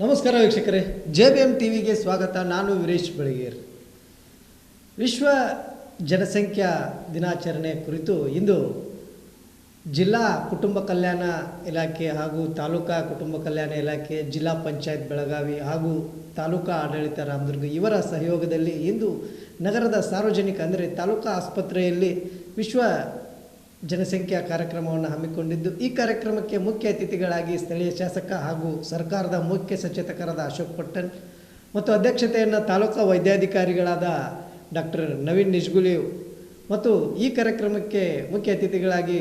ನಮಸ್ಕಾರ ವೀಕ್ಷಕರೇ. J B M T ವಿಗೆ ಸ್ವಾಗತ. ನಾನು ವೀರೇಶ್ ಬೆಳಗೇರ್. ವಿಶ್ವ ಜನಸಂಖ್ಯಾ ದಿನಾಚರಣೆ ಕುರಿತು ಇಂದು ಜಿಲ್ಲಾ ಕುಟುಂಬ ಕಲ್ಯಾಣ ಇಲಾಖೆ ಹಾಗೂ ತಾಲೂಕಾ ಕುಟುಂಬ ಕಲ್ಯಾಣ ಇಲಾಖೆ, ಜಿಲ್ಲಾ ಪಂಚಾಯತ್ ಬೆಳಗಾವಿ ಹಾಗೂ ತಾಲೂಕಾ ಆಡಳಿತ ರಾಮದುರ್ಗ ಇವರ ಸಹಯೋಗದಲ್ಲಿ ಇಂದು ನಗರದ ಸಾರ್ವಜನಿಕ, ಅಂದರೆ ತಾಲೂಕಾ ಆಸ್ಪತ್ರೆಯಲ್ಲಿ ವಿಶ್ವ ಜನಸಂಖ್ಯಾ ಕಾರ್ಯಕ್ರಮವನ್ನು ಹಮ್ಮಿಕೊಂಡಿದ್ದು, ಈ ಕಾರ್ಯಕ್ರಮಕ್ಕೆ ಮುಖ್ಯ ಅತಿಥಿಗಳಾಗಿ ಸ್ಥಳೀಯ ಶಾಸಕ ಹಾಗೂ ಸರ್ಕಾರದ ಮುಖ್ಯ ಸಚೇತಕರಾದ ಅಶೋಕ್ ಪಟ್ಟಣ್ ಮತ್ತು ಅಧ್ಯಕ್ಷತೆಯನ್ನು ತಾಲೂಕಾ ವೈದ್ಯಾಧಿಕಾರಿಗಳಾದ ಡಾಕ್ಟರ್ ನವೀನ್ ನಿಜ್ಗುಲಿ ಮತ್ತು ಈ ಕಾರ್ಯಕ್ರಮಕ್ಕೆ ಮುಖ್ಯ ಅತಿಥಿಗಳಾಗಿ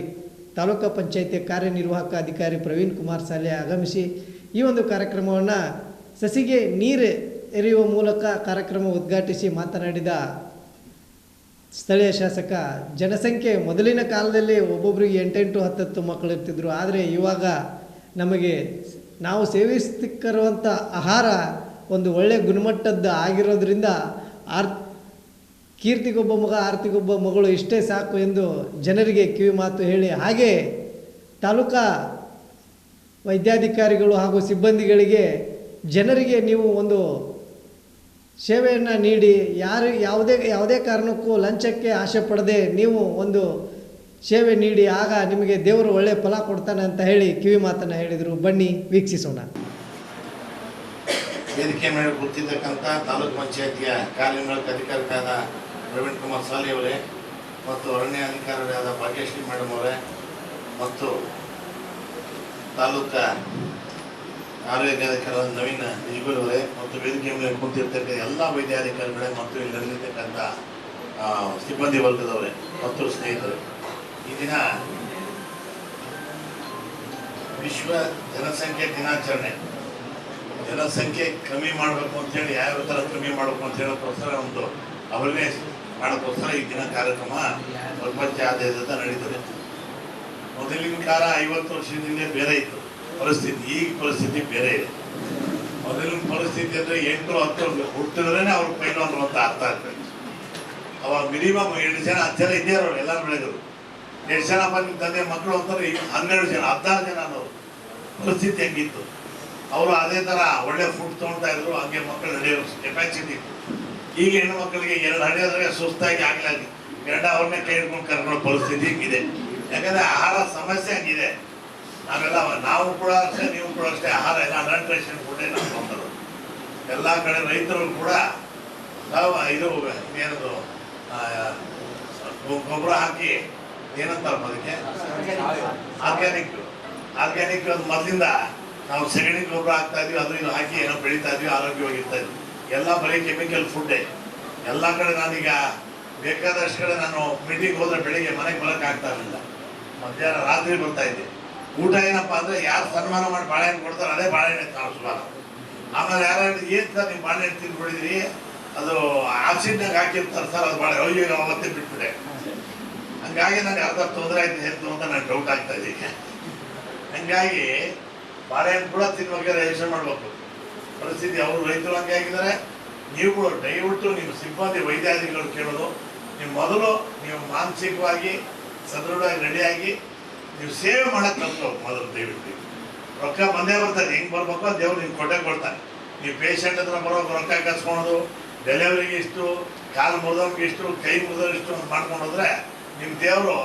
ತಾಲೂಕಾ ಪಂಚಾಯಿತಿ ಕಾರ್ಯನಿರ್ವಾಹಕ ಅಧಿಕಾರಿ ಪ್ರವೀಣ್ ಕುಮಾರ್ ಸಾಲೆ ಆಗಮಿಸಿ ಈ ಒಂದು ಕಾರ್ಯಕ್ರಮವನ್ನು ಸಸಿಗೆ ನೀರು ಎರೆಯುವ ಮೂಲಕ ಕಾರ್ಯಕ್ರಮ ಉದ್ಘಾಟಿಸಿ ಮಾತನಾಡಿದ ಸ್ಥಳೀಯ ಶಾಸಕ, ಜನಸಂಖ್ಯೆ ಮೊದಲಿನ ಕಾಲದಲ್ಲಿ ಒಬ್ಬೊಬ್ಬರಿಗೆ ಎಂಟೆಂಟು ಹತ್ತತ್ತು ಮಕ್ಕಳು ಇರ್ತಿದ್ರು. ಆದರೆ ಇವಾಗ ನಮಗೆ ನಾವು ಸೇವಿಸ್ತಿಕ್ಕರುವಂಥ ಆಹಾರ ಒಂದು ಒಳ್ಳೆಯ ಗುಣಮಟ್ಟದ್ದು ಆಗಿರೋದ್ರಿಂದ ಆರ್, ಕೀರ್ತಿಗೊಬ್ಬ ಮಗ, ಆರ್ತಿಗೊಬ್ಬ ಮಗಳು ಇಷ್ಟೇ ಸಾಕು ಎಂದು ಜನರಿಗೆ ಕಿವಿ ಮಾತು ಹೇಳಿ, ಹಾಗೆ ತಾಲೂಕಾ ವೈದ್ಯಾಧಿಕಾರಿಗಳು ಹಾಗೂ ಸಿಬ್ಬಂದಿಗಳಿಗೆ ಜನರಿಗೆ ನೀವು ಒಂದು ಸೇವೆಯನ್ನು ನೀಡಿ, ಯಾರು ಯಾವುದೇ ಯಾವುದೇ ಕಾರಣಕ್ಕೂ ಲಂಚಕ್ಕೆ ಆಸೆ ಪಡದೆ ನೀವು ಒಂದು ಸೇವೆ ನೀಡಿ, ಆಗ ನಿಮಗೆ ದೇವರು ಒಳ್ಳೆಯ ಫಲ ಕೊಡ್ತಾನೆ ಅಂತ ಹೇಳಿ ಕಿವಿ ಮಾತನ್ನು ಹೇಳಿದರು. ಬನ್ನಿ, ವೀಕ್ಷಿಸೋಣ. ವೇದಿಕೆ ಮೇಲೆ ಕೂತಿರ್ತಕ್ಕಂಥ ತಾಲೂಕ್ ಪಂಚಾಯತಿಯ ಕಾರ್ಯನಿರ್ವಾಹಕ ಅಧಿಕಾರಿಗಳಾದ ಪ್ರವೀಣ್ ಕುಮಾರ್ ಸಾಲಿ ಅವರೇ ಮತ್ತು ಅರಣ್ಯ ಅಧಿಕಾರಿಗಳಾದ ಭಾಗ್ಯಶ್ರೀ ಮೇಡಮ್ ಅವರೇ ಮತ್ತು ತಾಲೂಕಾ ಆರೋಗ್ಯ ನವೀನ ನಿಜಗುಲವರೇ ನಿಜಗುಲ್ ಮತ್ತು ವೇದಿಕೆ ಮೇಲೆ ಕುಂತಿರ್ತಕ್ಕಂಥ ಎಲ್ಲ ವೈದ್ಯಾಧಿಕಾರಿಗಳೇ ಮತ್ತು ಇಲ್ಲಿ ನಡೆದಿರ್ತಕ್ಕಂಥ ಸಿಬ್ಬಂದಿ ವರ್ಗದವರೇ ಮತ್ತು ಸ್ನೇಹಿತರು. ಈ ದಿನ ವಿಶ್ವ ಜನಸಂಖ್ಯೆ ದಿನಾಚರಣೆ. ಜನಸಂಖ್ಯೆ ಕಮ್ಮಿ ಮಾಡಬೇಕು ಅಂತೇಳಿ ಯಾವ ಥರ ಕಮ್ಮಿ ಮಾಡಬೇಕು ಅಂತ ಹೇಳೋಕ್ಕೋಸ್ಕರ ಒಂದು ಅವೇರ್ನೆಸ್ ಮಾಡೋಕ್ಕೋಸ್ಕರ ಈ ದಿನ ಕಾರ್ಯಕ್ರಮ ಪ್ರಪಂಚಾದ್ಯಂತ ನಡೀತದೆ. ಮೊದಲಿನ ಕಾಲ ಐವತ್ತು ವರ್ಷದಿಂದ ಬೇರೆ ಇತ್ತು. ಪರಿಸ್ಥಿತಿ, ಈಗ ಪರಿಸ್ಥಿತಿ ಬೇರೆ ಇದೆ. ಮೊದಲಿನ ಪರಿಸ್ಥಿತಿ ಅಂದರೆ ಎಂಟು ಹತ್ತು ಹುಟ್ಟಿದ್ರೇನೆ ಅವ್ರ ಪೈಲ್ವಾನ್ರು ಅಂತ ಅರ್ಥ ಆಗ್ತದೆ. ಅವಾಗ ಮಿನಿಮಮ್ ಎರಡು ಜನ, ಹತ್ತು ಜನ ಇದ್ದೇ ಇರೋರು, ಎಲ್ಲರೂ ಬೆಳೆದರು. ಎಷ್ಟು ಜನ ಬಂದ ತಂದೆ ಮಕ್ಕಳು ಅಂತಾರೆ, ಈಗ ಹನ್ನೆರಡು ಜನ, ಹದಿನಾರು ಜನ ಅನ್ನೋರು. ಪರಿಸ್ಥಿತಿ ಹೆಂಗಿತ್ತು? ಅವರು ಅದೇ ಥರ ಒಳ್ಳೆ ಫುಡ್ ತೊಗೊಳ್ತಾ ಇದ್ರು, ಹಂಗೆ ಮಕ್ಕಳು ನಡೆಯೋ ಕೆಪಾಸಿಟಿ ಇತ್ತು. ಈಗ ಹೆಣ್ಣು ಮಕ್ಕಳಿಗೆ ಎರಡು ನಡೆಯೋದ್ರೆ ಸುಸ್ತಾಗಿ ಆಗ್ಲಾಗಿ ಎರಡು ಅವ್ರನ್ನೇ ಕೈ ಹಿಡ್ಕೊಂಡು ಕರ್ಕೊಳ್ಳೋ ಪರಿಸ್ಥಿತಿ ಹಿಂಗಿದೆ? ಯಾಕಂದ್ರೆ ಆಹಾರ ಸಮಸ್ಯೆ ಹಂಗಿದೆ. ನಾವೆಲ್ಲ ನಾವು ಕೂಡ ಅಷ್ಟೇ, ನೀವು ಕೂಡ ಅಷ್ಟೇ ಆಹಾರ ಎಲ್ಲ ಅಡಲ್ಟ್ರೇಷನ್ ಫುಡ್ಡೇ ನಾವು ತೊಗೊಂಡರು ಎಲ್ಲ ಕಡೆ ರೈತರು ಕೂಡ ನಾವು ಇದು, ಏನದು ಗೊಬ್ಬರ ಹಾಕಿ ಏನಂತಾರಪ್ಪ ಅದಕ್ಕೆ? ಆರ್ಗ್ಯಾನಿಕ್ ಆರ್ಗ್ಯಾನಿಕ್ ಅದು ಮೊದಲಿಂದ ನಾವು ಸೆಗಣಿ ಗೊಬ್ಬರ ಹಾಕ್ತಾ ಇದೀವಿ, ಅದು ಇದು ಹಾಕಿ ಏನೋ ಬೆಳೀತಾ ಇದ್ವಿ, ಆರೋಗ್ಯವಾಗಿರ್ತಾ ಇದ್ವಿ. ಎಲ್ಲ ಬರೀ ಕೆಮಿಕಲ್ ಫುಡ್ಡೇ ಎಲ್ಲ ಕಡೆ ನಾನೀಗ ಬೇಕಾದಷ್ಟು ಕಡೆ ನಾನು ಮೀಟಿಂಗ್ ಹೋದ್ರೆ ಬೆಳಿಗ್ಗೆ ಮನೆಗೆ ಬರೋಕ್ಕಾಗ್ತಾ ಇರಲಿಲ್ಲ. ಮಧ್ಯಾಹ್ನ ರಾತ್ರಿ ಬರ್ತಾ ಇದ್ದೆ. ಊಟ ಏನಪ್ಪ ಅಂದ್ರೆ ಯಾರು ಸನ್ಮಾನ ಮಾಡಿ ಬಾಳೆಹಣ್ಣು ಕೊಡ್ತಾರೆ ಅದೇ ಬಾಳೆಹಣ್ಣು ಕಾಣಿಸ್ಬಾರ ಆಮೇಲೆ ಯಾರು ಏನು ಸರ್ ನೀವು ಬಾಳೆಹಣ್ಣು ತಿನ್ಬಿಡಿದ್ರಿ ಅದು ಆಸಿಡ್ನಾಗ ಹಾಕಿರ್ತಾರೆ ಸರ್, ಅದು ಬಾಳೆ ಅಯ್ಯೋ ಅವತ್ತೇ ಬಿಟ್ಬಿಟ್ಟೆ. ಹಂಗಾಗಿ ನನಗೆ ಅರ್ಧ ತೊಂದರೆ ಆಯ್ತು ಹೇಳ್ತು ಅಂತ ನನಗೆ ಡೌಟ್ ಆಗ್ತಾ ಇದೆ ಹಂಗಾಗಿ ಬಾಳೆಹಣ್ಣು ಕೂಡ ತಿನ್ಬೇಕಾದ್ರೆ ಯೋಚನೆ ಮಾಡಬೇಕು. ಪರಿಸ್ಥಿತಿ, ಅವರು ರೈತರು ಹಂಗೆ ಆಗಿದ್ದಾರೆ. ನೀವು ಕೂಡ ದಯವಿಟ್ಟು ನಿಮ್ಮ ಸಿಬ್ಬಂದಿ ವೈದ್ಯಾಧಿಗಳು ಕೇಳೋದು. ನೀವು ಮೊದಲು ನೀವು ಮಾನಸಿಕವಾಗಿ ಸದೃಢವಾಗಿ, ರೆಡಿಯಾಗಿ ನೀವು ಸೇವ್ ಮಾಡಕ್ಕೆ ಕಲ್ತ್ಕೋಬೇಕು ಮೊದಲು ದಯವಿಟ್ಟು ರೊಕ್ಕ ಬಂದೇ ಬರ್ತಾರೆ ಹೆಂಗೆ ಬರ್ಬೇಕು ದೇವ್ರು ನಿಮ್ಗೆ ಕೊಟ್ಟೆ ಕೊಡ್ತಾನೆ ನೀವು ಪೇಷಂಟ್ ಹತ್ರ ಬರೋಕೆ ರೊಕ್ಕ ಕಸ್ಕೊಳೋದು ಡೆಲಿವರಿಗೆ ಇಷ್ಟು, ಕಾಲು ಮುರಿದವ್ರಿಗೆ ಇಷ್ಟು, ಕೈ ಮುರಿದವ್ರಿಗೆ ಇಷ್ಟು ಅಂತ ಮಾಡ್ಕೊಂಡು ಹೋದ್ರೆ ನಿಮ್ಮ ದೇವರು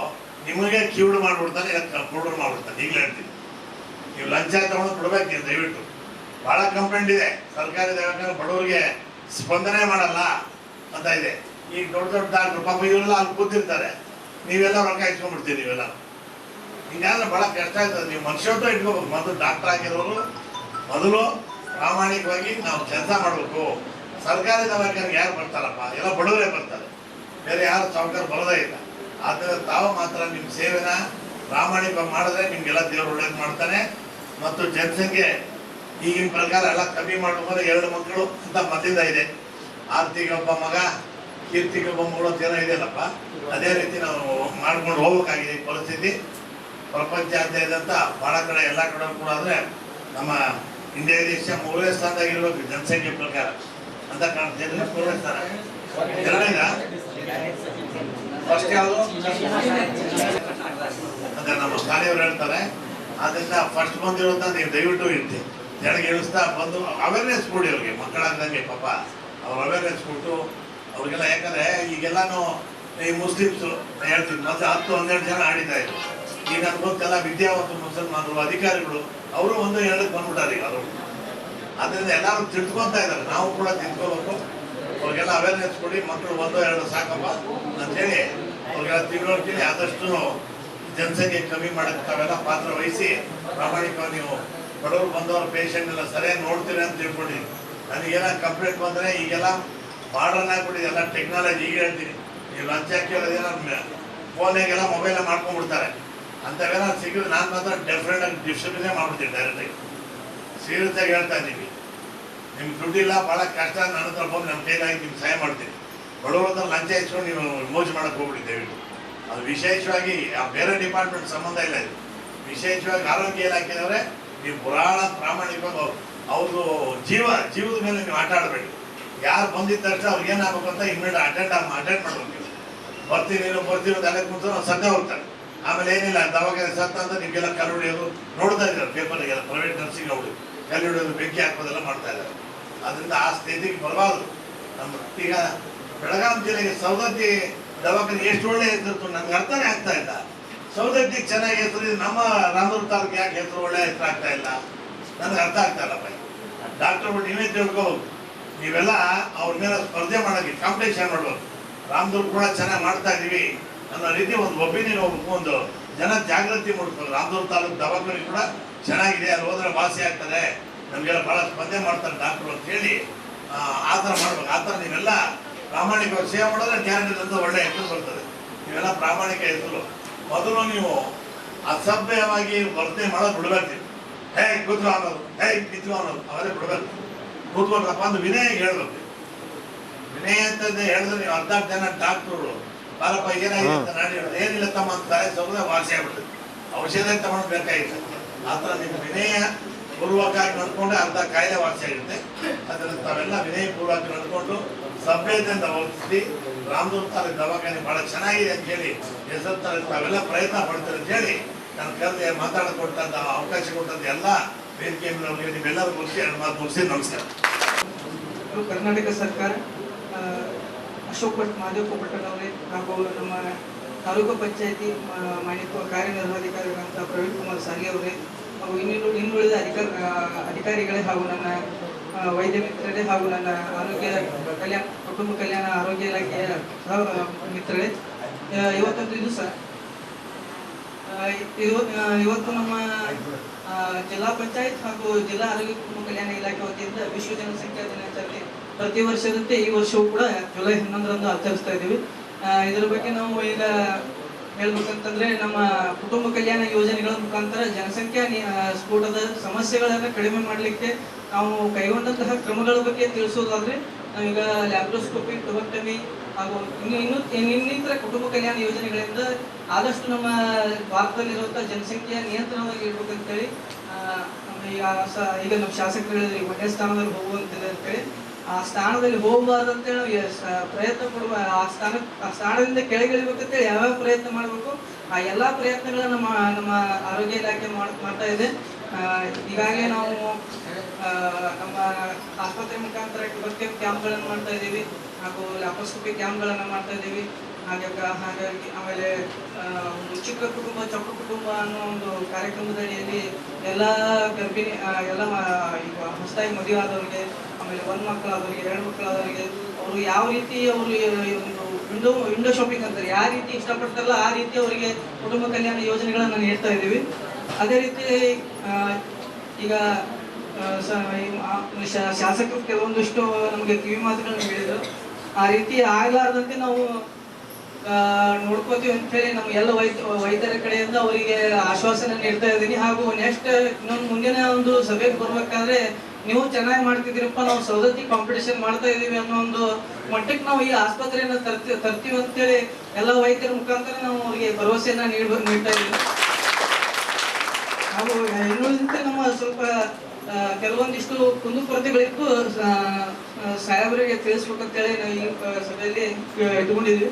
ನಿಮಗೆ ಕ್ಯೂಡ್ ಮಾಡ್ಬಿಡ್ತಾನೆ ಇದಕ್ಕೆ ಮಾಡಿಬಿಡ್ತಾನೆ ಈಗಲೇ ಹೇಳ್ತೀನಿ. ನೀವು ಲಂಚ ತಗೊಂಡು ಕೊಡ್ಬೇಕು ನೀವು ದಯವಿಟ್ಟು. ಭಾಳ ಕಂಪ್ಲೇಂಟ್ ಇದೆ. ಸರ್ಕಾರಿ ದವಾಖಾನೆ ಬಡವರಿಗೆ ಸ್ಪಂದನೆ ಮಾಡಲ್ಲ ಅಂತ ಇದೆ. ಈಗ ದೊಡ್ಡ ದೊಡ್ಡ ಡಾಕ್ಟ್ರು ಪಾಪ ಇವರೆಲ್ಲ ಅಲ್ಲಿ ಕೂತಿರ್ತಾರೆ. ನೀವೆಲ್ಲ ರೊಕ್ಕ ಇಟ್ಕೊಂಡ್ಬಿಡ್ತೀರಿ ನೀವೆಲ್ಲ. ಹಿಂಗಾದ್ರೆ ಬಹಳ ಕಷ್ಟ ಆಗ್ತದೆ. ನೀವು ಮನುಷ್ಯತ್ವ ಇಟ್ಕೋಬೇಕು. ಮೊದಲು ಡಾಕ್ಟರ್ ಆಗಿರೋರು, ಮೊದಲು ಪ್ರಾಮಾಣಿಕವಾಗಿ ನಾವು ಕೆಲಸ ಮಾಡಬೇಕು. ಸರ್ಕಾರಿ ನೌಕರಿಗೆ ಯಾರು ಬರ್ತಾರಪ್ಪ? ಎಲ್ಲ ಬಡವರೇ ಬರ್ತಾರೆ. ಬೇರೆ ಯಾರು ಸಾವುಕಾರ ಬರೋದೇ ಇಲ್ಲ. ಆದರೆ ತಾವು ಮಾತ್ರ ನಿಮ್ಮ ಸೇವೆನ ಪ್ರಾಮಾಣಿಕವಾಗಿ ಮಾಡಿದ್ರೆ ನಿಮಗೆಲ್ಲ ದೇವರು ಒಳ್ಳೇದು ಮಾಡ್ತಾನೆ. ಮತ್ತು ಜನಸಂಖ್ಯೆ ಈಗಿನ ಪ್ರಕಾರ ಎಲ್ಲ ಕಮ್ಮಿ ಮಾಡ್ಬೇಕಂದ್ರೆ ಎರಡು ಮಕ್ಕಳು ಅಂತ ಮೊದಲಿಂದ ಇದೆ. ಆರ್ತಿಗೆ ಒಬ್ಬ ಮಗ, ಕೀರ್ತಿಗೆ ಒಬ್ಬ ಮಗಳು ಜನ ಇದೆಯಲ್ಲಪ್ಪ ಅದೇ ರೀತಿ ನಾವು ಮಾಡ್ಕೊಂಡು ಹೋಗ್ಬೇಕಾಗಿದೆ ಈ ಪರಿಸ್ಥಿತಿ. ಪ್ರಪಂಚಾದ್ಯಂತ ಭಾಳ ಕಡೆ ಎಲ್ಲ ಕಡೆ ಕೂಡ ಆದರೆ ನಮ್ಮ ಇಂಡಿಯಾ ದೇಶ ಮೂರನೇ ಸ್ಥಾನದಾಗಿರ್ಬೇಕು, ಜನಸಂಖ್ಯೆ ಪ್ರಕಾರ. ಅಂತ ಕಾಣ್ತಿದ್ರೆ ಮೂರನೇ ಸ್ಥಾನ. ಎರಡನೇದ? ಫಸ್ಟ್ ಯಾವುದು? ಅಂತ ನಮ್ಮ ಶಾಲೆಯವರು ಹೇಳ್ತಾರೆ. ಆದ್ದರಿಂದ ಫಸ್ಟ್ ಬಂದಿರುವಂತ ನೀವು ದಯವಿಟ್ಟು ಇರ್ತಿ ಜನಗೆ ಇಳಿಸ್ತಾ ಬಂದು ಅವೇರ್ನೆಸ್ ಕೊಡಿ ಅವ್ರಿಗೆ. ಮಕ್ಕಳಾಗ್ದಂಗೆ ಪಾಪ. ಅವ್ರು ಅವೇರ್ನೆಸ್ ಕೊಟ್ಟು ಅವ್ರಿಗೆಲ್ಲ ಯಾಕಂದ್ರೆ ಈಗೆಲ್ಲಾನು ಈ ಮುಸ್ಲಿಮ್ಸು ಹೇಳ್ತೀವಿ ಮತ್ತೆ ಹತ್ತು ಹನ್ನೆರಡು ಜನ ಆಡಿತಾ ಇದ್ರು. ಈಗ ಅನ್ಬೋದಲ್ಲ ವಿದ್ಯಾವಂತ ಮುಸಲ್ಮಾನರು ಅಧಿಕಾರಿಗಳು, ಅವರು ಒಂದು ಎರಡಕ್ಕೆ ಬಂದ್ಬಿಟ್ಟಾರೆ ಈಗ ಅವರು ಅದರಿಂದ ಎಲ್ಲರೂ ತಿಳ್ಕೊತಾ ಇದ್ದಾರೆ. ನಾವು ಕೂಡ ತಿಳ್ಕೋಬೇಕು ಅವ್ರಿಗೆಲ್ಲ ಅವೇರ್ನೆಸ್ ಕೊಡಿ, ಮಕ್ಕಳು ಒಂದೋ, ಎರಡು ಸಾಕಪ್ಪ ಅಂತೇಳಿ ಅವ್ರಿಗೆಲ್ಲ ತಿಳುವಳಿಕೆ ಆದಷ್ಟು ಜನಸಂಖ್ಯೆ ಕಮ್ಮಿ ಮಾಡಕ್ಕೆ ತಾವೆಲ್ಲ ಪಾತ್ರ ವಹಿಸಿ, ಪ್ರಾಮಾಣಿಕವಾಗಿ ನೀವು ಬಡವರು ಬಂದವರು ಪೇಷಂಟ್ ಎಲ್ಲ ಸರಿಯಾಗಿ ನೋಡ್ತೀರಿ ಅಂತ ತಿಳ್ಕೊಳ್ಳಿ ನನಗೇನ ಕಂಪ್ಲೇಂಟ್ ಬಂದರೆ ಈಗೆಲ್ಲ ಮಾಡರ್ನ್ ಆಗ್ಬಿಟ್ಟಿದೆ ಎಲ್ಲ ಟೆಕ್ನಾಲಜಿ ಈಗ ಹೇಳ್ತೀನಿ. ನೀವು ಲಂಚ ಕೇಳೋದೇನೋ ಫೋನಾಗೆಲ್ಲ ಮೊಬೈಲ್ ಮಾಡ್ಕೊಂಡ್ಬಿಡ್ತಾರೆ. ಅಂಥವೆಲ್ಲ ಸಿಗಿದ್ರೆ ನಾನು ಮಾತ್ರ ಡೆಫ್ರೆಂಟ್ ಆಗಿ ಡಿಸ್ಟ್ರಿಬ್ಯೂಷನ್ ಮಾಡ್ಬಿಡ್ತೀನಿ ಡೈರೆಕ್ಟಾಗಿ ಸೀರಿಯಸ್ ಆಗಿ ಹೇಳ್ತಾ ಇದ್ದೀವಿ. ನಿಮ್ಗೆ ದುಡ್ಡಿಲ್ಲ ಭಾಳ ಕಷ್ಟ ನನ್ನ ಹತ್ರ ಬಂದು ನಮ್ಮ ಕೈಲಾಗಿ ನಿಮ್ಗೆ ಸಹಾಯ ಮಾಡ್ತೀನಿ. ಬಡವರು ಲಂಚ ಇಸ್ಕೊಂಡು ನೀವು ಮೋಜ್ ಮಾಡಕ್ಕೆ ಹೋಗ್ಬಿಡಿ ದಯವಿಟ್ಟು. ಅದು ವಿಶೇಷವಾಗಿ, ಆ ಬೇರೆ ಡಿಪಾರ್ಟ್ಮೆಂಟ್ ಸಂಬಂಧ ಇಲ್ಲ ಇದು. ವಿಶೇಷವಾಗಿ ಆರೋಗ್ಯ ಇಲಾಖೆಯವರೇ ನೀವು ಪುರಾಣ ಪ್ರಾಮಾಣಿಕವಾಗಿ ಅವರು. ಅವ್ರದ್ದು ಜೀವ, ಜೀವದ ಮೇಲೆ ನೀವು ಆಟ ಆಡಬೇಡಿ. ಯಾರು ಬಂದಿದ್ದ ತಕ್ಷಣ ಅವ್ರಿಗೆ ಏನಾಗಬೇಕು ಅಂತ ಇಮ್ಮಿಡಿಯೇಟ್ ಅಟೆಂಡ್ ಅಟೆಂಡ್ ಮಾಡ್ಬೇಕು ಬರ್ತೀನಿ ಬರ್ತೀನಿ ಅಂತ ಅಲ್ಲೇ ಕೂತು ಅವ್ರು ಸದ್ಯ ಹೋಗ್ತಾರೆ. ಆಮೇಲೆ ಏನಿಲ್ಲ, ದವಾಖಾನೆ ಸತ್ತ ಅಂತ ನಿಮಗೆಲ್ಲ ಕಲ್ಲು ಹೊಡೆಯೋದು ನೋಡ್ತಾ ಇದ್ದಾರೆ ಪೇಪರ್ಗೆಲ್ಲ ಪ್ರೈವೇಟ್ ನರ್ಸಿಂಗ್ ಅವರು. ಕಲ್ಲು ಹೊಡೆಯೋದು ಬೆಂಕಿ ಹಾಕೋದೆಲ್ಲ ಮಾಡ್ತಾ ಇದ್ದಾರೆ. ಅದರಿಂದ ಆ ಸ್ಥಿತಿಗೆ ಬರಬಾರ್ದು. ನಮ್ಮ ಈಗ ಬೆಳಗಾವಿ ಜಿಲ್ಲೆಗೆ ಸೌದತ್ತಿ ದವಾಖಾನೆ ಎಷ್ಟು ಒಳ್ಳೆ ಹೆಸರು ನಮ್ಗೆ ಅರ್ಥನೇ ಆಗ್ತಾ ಇಲ್ಲ. ಸೌದತ್ತಿಗೆ ಚೆನ್ನಾಗಿ ಹೆಸರು ನಮ್ಮ ರಾಮೂರು ತಾಲೂಕು ಯಾಕೆ ಹೆಸರು ಒಳ್ಳೆ ಹೆಸರು ಆಗ್ತಾ ಇಲ್ಲ? ನನಗೆ ಅರ್ಥ ಆಗ್ತಾ ಇಲ್ಲ ಬೈ ಡಾಕ್ಟರ್ ನೀವೇ ತಿಳ್ಕೋಬೇಕು ನೀವೆಲ್ಲ ಅವ್ರ ಮೇಲೆ ಸ್ಪರ್ಧೆ ಮಾಡೋಕ್ಕೆ ಕಾಂಪಿಟೇಷನ್ ಮಾಡ್ಬೇಕು ರಾಮದುರ್ಗ ಕೂಡ ಚೆನ್ನಾಗಿ ಮಾಡ್ತಾ ಇದೀವಿ. ಅನ್ನೋ ರೀತಿ ಒಂದು ಒಬ್ಬಿನಿ ಒಂದು ಜನ ಜಾಗೃತಿ ಮೂಡಿಸ್ಬೇಕು ರಾಮದುರ್ಗ ತಾಲೂಕು ದವಾಖಾನೆ ಕೂಡ ಚೆನ್ನಾಗಿದೆ ಅಲ್ಲಿ ಹೋದ್ರೆ ವಾಸಿ ಆಗ್ತದೆ. ನಮಗೆಲ್ಲ ಭಾಳ ಸ್ಪಂದನೆ ಮಾಡ್ತಾರೆ ಡಾಕ್ಟ್ರು ಅಂತ ಹೇಳಿ ಆ, ಥರ ಮಾಡ್ಬೇಕು. ಆ ಥರ ನೀವೆಲ್ಲ ಪ್ರಾಮಾಣಿಕವಾಗಿ ಸೇವೆ ಮಾಡಿದ್ರೆ ಅಂತ ಒಳ್ಳೆ ಹೆಸರು ಬರ್ತದೆ. ನೀವೆಲ್ಲ ಪ್ರಾಮಾಣಿಕ ಹೆಸರು. ಮೊದಲು ನೀವು ಅಸಭ್ಯವಾಗಿ ವರ್ತನೆ ಮಾಡೋದು ಬಿಡಬೇಕು ಹೇ ಕೂತ್ರು ಅನ್ನೋದು. ಹೇ ನಿಂತ್ಕೊ ಅನ್ನೋದು. ಅವರೇ ಬಿಡಬೇಕು. ಕೂತ್ಕೊಂಡ್ರಪ್ಪ ಅಂದ್ರೆ ವಿನಯ ಹೇಳ್ಬೇಕು. ವಿನಯ ಅಂತ ಹೇಳಿದ್ರೆ ನೀವು ಅರ್ಧ ಜನ ಡಾಕ್ಟರು ಬಾರಪ್ಪ ಏನಾಗಿದೆ ನಾಡಿ ಏನಿಲ್ಲ ತಮ್ಮ ಅಂತ ಸ್ವಲ್ಪ ವಾಸಿ ಆಗ್ಬಿಟ್ಟು ಔಷಧ ತಗೊಂಡು ಬೇಕಾಗಿತ್ತು. ಆ ಥರ ನಿಮ್ಮ ವಿನಯ ಪೂರ್ವಕವಾಗಿ ನಡ್ಕೊಂಡು ಅರ್ಧ ಕಾಯಿಲೆ ವಾಸಿ ಆಗುತ್ತೆ ಅದರಿಂದ ತಾವೆಲ್ಲ ವಿನಯ ಪೂರ್ವಕ ನಡ್ಕೊಂಡು ಸಭ್ಯತೆಯಿಂದ ವರ್ತಿಸಿ ರಾಮದೂರ್ ತಾಲೂಕು ದವಾಖಾನೆ ಬಹಳ ಚೆನ್ನಾಗಿದೆ ಅಂತ ಹೇಳಿ ಹೆಸರು ತಾಲೂಕು ತಾವೆಲ್ಲ ಪ್ರಯತ್ನ ಪಡ್ತಾರೆ ಅಂತ ಹೇಳಿ ನನ್ನ ಕರೆದು ಮಾತಾಡಿಕೊಡ್ತಂತ ಅವಕಾಶ ಕೊಟ್ಟಂತ ಎಲ್ಲ ವೇದಿಕೆ ಮೇಲೆ ನಿಮ್ಮೆಲ್ಲರೂ ಮುಗಿಸಿ ಎರಡು ಮಾತು ಮುಗಿಸಿ ನಮಸ್ಕಾರ. ಕರ್ನಾಟಕ ಸರ್ಕಾರ ಆ, ಅಶೋಕ್ ಭಟ್ ಮಹಾದೇವ ಪಟ್ಟಣ ಅವರೇ ಹಾಗೂ ನಮ್ಮ ತಾಲೂಕು ಪಂಚಾಯತಿ ಮಾನ್ಯ ಕಾರ್ಯನಿರ್ವಹಣಾಧಿಕಾರಿಗಳಂತ ಪ್ರವೀಣ್ ಕುಮಾರ್ ಸಾಗೆ ಅವರೇ ಹಾಗೂ ಇನ್ನಿನ್ನು ಇನ್ನುಳಿದ ಅಧಿಕಾರ ಅಧಿಕಾರಿಗಳೇ ಹಾಗೂ ನನ್ನ ವೈದ್ಯ ಮಿತ್ರರೇ ಹಾಗೂ ನನ್ನ ಆರೋಗ್ಯ ಕಲ್ಯಾಣ ಕುಟುಂಬ ಕಲ್ಯಾಣ ಆರೋಗ್ಯ ಇಲಾಖೆಯ ಸಹ ಮಿತ್ರರೇ. ಆ, ಇದು ಆ, ಇವತ್ತು ನಮ್ಮ ಜಿಲ್ಲಾ ಪಂಚಾಯತ್ ಹಾಗೂ ಜಿಲ್ಲಾ ಆರೋಗ್ಯ ಕುಟುಂಬ ಕಲ್ಯಾಣ ಇಲಾಖೆ ವತಿಯಿಂದ ವಿಶ್ವ ಜನಸಂಖ್ಯಾ ದಿನಾಚರಣೆ ಪ್ರತಿ ವರ್ಷದಂತೆ ಈ ವರ್ಷವೂ ಕೂಡ ಜುಲೈ ಹನ್ನೊಂದರಂದು ಆಚರಿಸ್ತಾ ಇದ್ದೀವಿ. ಇದರ ಬಗ್ಗೆ ನಾವು ಈಗ ಹೇಳ್ಬೇಕಂತಂದ್ರೆ ನಮ್ಮ ಕುಟುಂಬ ಕಲ್ಯಾಣ ಯೋಜನೆಗಳ ಮುಖಾಂತರ ಜನಸಂಖ್ಯಾ ಸ್ಫೋಟದ ಸಮಸ್ಯೆಗಳನ್ನು ಕಡಿಮೆ ಮಾಡಲಿಕ್ಕೆ ನಾವು ಕೈಗೊಂಡಂತಹ ಕ್ರಮಗಳ ಬಗ್ಗೆ ತಿಳಿಸೋದಾದ್ರೆ ನಾವೀಗ ಲ್ಯಾಬ್ರೋಸ್ಕೋಪಿ ಟೊಬಕ್ಟಮಿ ಹಾಗೂ ಇನ್ನು ಇನ್ನು ಇನ್ನಿತರ ಕುಟುಂಬ ಕಲ್ಯಾಣ ಯೋಜನೆಗಳಿಂದ ಆದಷ್ಟು ನಮ್ಮ ಭಾರತದಲ್ಲಿರುವಂತಹ ಜನಸಂಖ್ಯೆಯ ನಿಯಂತ್ರಣವಾಗಿ ನಮ್ಮ ಈಗ ಈಗ ನಮ್ಮ ಶಾಸಕರು ಹೇಳಿದ್ರು ಒಂದೇ ಸ್ಥಾನದಲ್ಲಿ ಹೋಗುವಂತಿದೆ ಅಂತೇಳಿ. ಆ ಸ್ಥಾನದಲ್ಲಿ ಹೋಗಬಾರ್ದು ಅಂತೇಳಿ ನಾವು ಪ್ರಯತ್ನ ಪಡುವ, ಆ ಸ್ಥಾನ, ಆ ಸ್ಥಾನದಿಂದ ಕೆಳಗಿಳಿಬೇಕಂತೇಳಿ ಯಾವ್ಯಾವ ಪ್ರಯತ್ನ ಮಾಡಬೇಕು, ಆ ಎಲ್ಲ ಪ್ರಯತ್ನಗಳನ್ನ ನಮ್ಮ ನಮ್ಮ ಆರೋಗ್ಯ ಇಲಾಖೆ ಮಾಡ್- ಮಾಡ್ತಾ ಇದೆ. ಈಗಾಗಲೇ ನಾವು ನಮ್ಮ ಆಸ್ಪತ್ರೆ ಮುಖಾಂತರ ಟ್ಯೂಬರ್ಕ್ಯೂಮ್ ಕ್ಯಾಂಪ್ಗಳನ್ನು ಮಾಡ್ತಾ ಇದ್ದೀವಿ, ಹಾಗೂ ಲ್ಯಾಪ್ರೋಸ್ಕೋಪಿ ಕ್ಯಾಂಪ್ಗಳನ್ನು ಮಾಡ್ತಾ ಇದ್ದೀವಿ. ಹಾಗೆ ಹಾಗಾಗಿ ಆಮೇಲೆ ಚಿಕ್ಕ ಕುಟುಂಬ, ಚೊಕ್ಕ ಕುಟುಂಬ ಅನ್ನೋ ಒಂದು ಕಾರ್ಯಕ್ರಮದಡಿಯಲ್ಲಿ ಎಲ್ಲ ಗರ್ಭಿಣಿ ಎಲ್ಲ ಈಗ ಹೊಸದಾಗಿ ಮದುವೆ ಆದವರಿಗೆ ಆಮೇಲೆ ಒಂದು ಮಕ್ಕಳಾದವರಿಗೆ ಎರಡು ಮಕ್ಕಳಾದವರಿಗೆ ಅವರು ಯಾವ ರೀತಿ ಅವರು ವಿಂಡೋ ವಿಂಡೋ ಶಾಪಿಂಗ್ ಅಂತಾರೆ, ಯಾವ ರೀತಿ ಇಷ್ಟಪಡ್ತಾರಲ್ಲ ಆ ರೀತಿ ಅವರಿಗೆ ಕುಟುಂಬ ಕಲ್ಯಾಣ ಯೋಜನೆಗಳನ್ನು ನೀಡ್ತಾ ಇದ್ದೀವಿ. ಅದೇ ರೀತಿ ಈಗ ಶಾಸಕರು ಕೆಲವೊಂದಿಷ್ಟು ನಮಗೆ ಕಿವಿ ಮಾತುಗಳನ್ನು ಹೇಳಿದರು. ಆ ರೀತಿ ಆಗಲಾರ್ದಂತೆ ನಾವು ನೋಡ್ಕೋತೀವಿ ಅಂತೇಳಿ ನಮ್ಮ ಎಲ್ಲ ವೈದ್ಯ ವೈದ್ಯರ ಕಡೆಯಿಂದ ಅವರಿಗೆ ಆಶ್ವಾಸನೆ ನೀಡ್ತಾ ಇದ್ದೀನಿ. ಹಾಗೂ ನೆಕ್ಸ್ಟ್ ಇನ್ನೊಂದು ಮುಂದಿನ ಒಂದು ಸಭೆಗೆ ಬರ್ಬೇಕಾದ್ರೆ ನೀವು ಚೆನ್ನಾಗಿ ಮಾಡ್ತಿದ್ದೀರಪ್ಪ, ನಾವು ಸೌದತ್ತಿ ಕಾಂಪಿಟೇಷನ್ ಮಾಡ್ತಾ ಇದೀವಿ ಅನ್ನೋ ಒಂದು ಮಟ್ಟಕ್ಕೆ ನಾವು ಈ ಆಸ್ಪತ್ರೆಯನ್ನು ತರ್ತಿ, ತರ್ತೀವಿ ಅಂತೇಳಿ ಎಲ್ಲ ವೈದ್ಯರ ಮುಖಾಂತರ ನಾವು ಅವರಿಗೆ ಭರವಸೆಯನ್ನು ನೀಡ, ನೀಡ್ತಾ ಇದ್ದೀವಿ. ಹಾಗೂ ಇನ್ನುಳಿದಂತೆ ನಮ್ಮ ಸ್ವಲ್ಪ ಕೆಲವೊಂದಿಷ್ಟು ಕುಂದುಕೊರತೆಗಳಿತ್ತು ಸಾಹೇಬರಿಗೆ ಸಾಹೇಬರಿಗೆ ತಿಳಿಸ್ಬೇಕಂತೇಳಿ ನಾವು ಈ ಸಭೆಯಲ್ಲಿ ಇಟ್ಕೊಂಡಿದ್ವಿ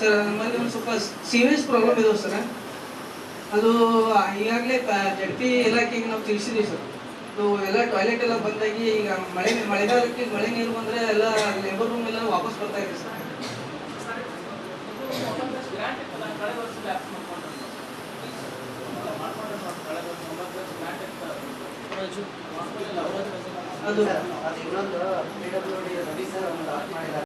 ಸರ್, ನಮ್ಮಲ್ಲಿ ಒಂದು ಸ್ವಲ್ಪ ಸೀರಿಯಸ್ ಪ್ರಾಬ್ಲಮ್ ಇದಾವೆ ಸರ್. ಅದು ಈಗಾಗಲೇ ಜಡ್ಪಿ ಇಲಾಖೆಗೆ ನಾವು ತಿಳಿಸಿದ್ವಿ ಸರ್. ಸೊ ಎಲ್ಲ ಟಾಯ್ಲೆಟ್ ಎಲ್ಲ ಬಂದಾಗಿ ಈಗ ಮಳೆ ಮಳೆಗಾಲಕ್ಕೆ ಮಳೆ ನೀರು ಬಂದರೆ ಎಲ್ಲ ಲೇಬರ್ ರೂಮ್ ಎಲ್ಲ ವಾಪಸ್ ಬರ್ತಾ ಇದೆ ಸರ್. ಅದು. ಅದು ಇನ್ನೊಂದು P W D Ravi sir ಒಂದು ಮಾಡಿದ್ದಾರೆ.